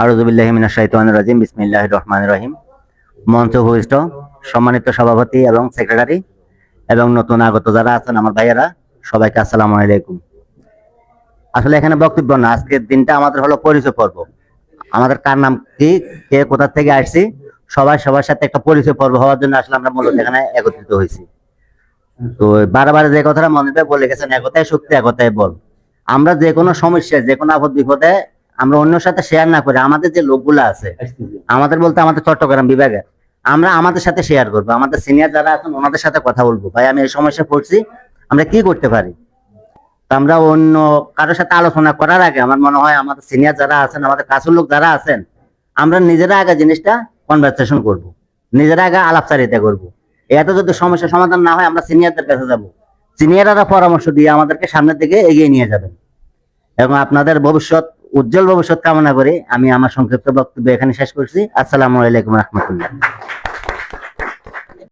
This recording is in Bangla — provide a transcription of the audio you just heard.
আরজুবিল্লাহিমিনা শাহিতান রাজিম সম্মানিত সভাপতি এবং সেক্রেটারি এবং নতুন আগত যারা আছেন আমার ভাইয়েরা, সবাইকে আসসালামু আলাইকুম। আসলে এখানে বক্তব্য না, আজকের দিনটা আমাদের হলো পরিচয় পর্ব। আমাদের কার নাম কি, কে কোথা থেকে আসছি, সবাই সবার সাথে একটা পরিচয় পর্ব হওয়ার জন্য আসলে আমরা মূলত এখানে একত্রিত হয়েছি। তো বারবার যে কথাটা মনে বলে গেছেন একতাই শক্তি একতায় বল। আমরা যে কোনো সমস্যা যে কোনো আপদ বিপদে আমরা অন্যের সাথে শেয়ার না করে আমাদের যে লোকগুলো আছে, আমাদের বলতে আমাদের চট্টগ্রাম বিভাগে, আমরা আমাদের সাথে শেয়ার করব। আমাদের সিনিয়র যারা আছেন, ওনাদের সাথে কথা বলব। ভাই, আমি এই সমস্যা পড়ছি, আমরা কি করতে পারি? আমরা অন্য কারোর সাথে আলোচনা করার আগে আমার মনে হয় আমাদের সিনিয়র যারা আছেন, আমাদের কাছের লোক যারা আছেন, আমরা নিজেরা আগে জিনিসটা কনভারসেশন করব। নিজেরা আগে আলাপচারিতা করব। এত যদি সমস্যার সমাধান না হয়, আমরা সিনিয়রদের কাছে যাব। সিনিয়ররা পরামর্শ দিয়ে আমাদেরকে সামনের দিকে এগিয়ে নিয়ে যাবেন। এবং আপনাদের ভবিষ্যৎ উজ্জ্বল ভবিষ্যৎ কামনা করে আমি আমার সংক্ষিপ্ত বক্তব্য এখানে শেষ করছি। আসসালামু আলাইকুম রহমতুল্লাহ।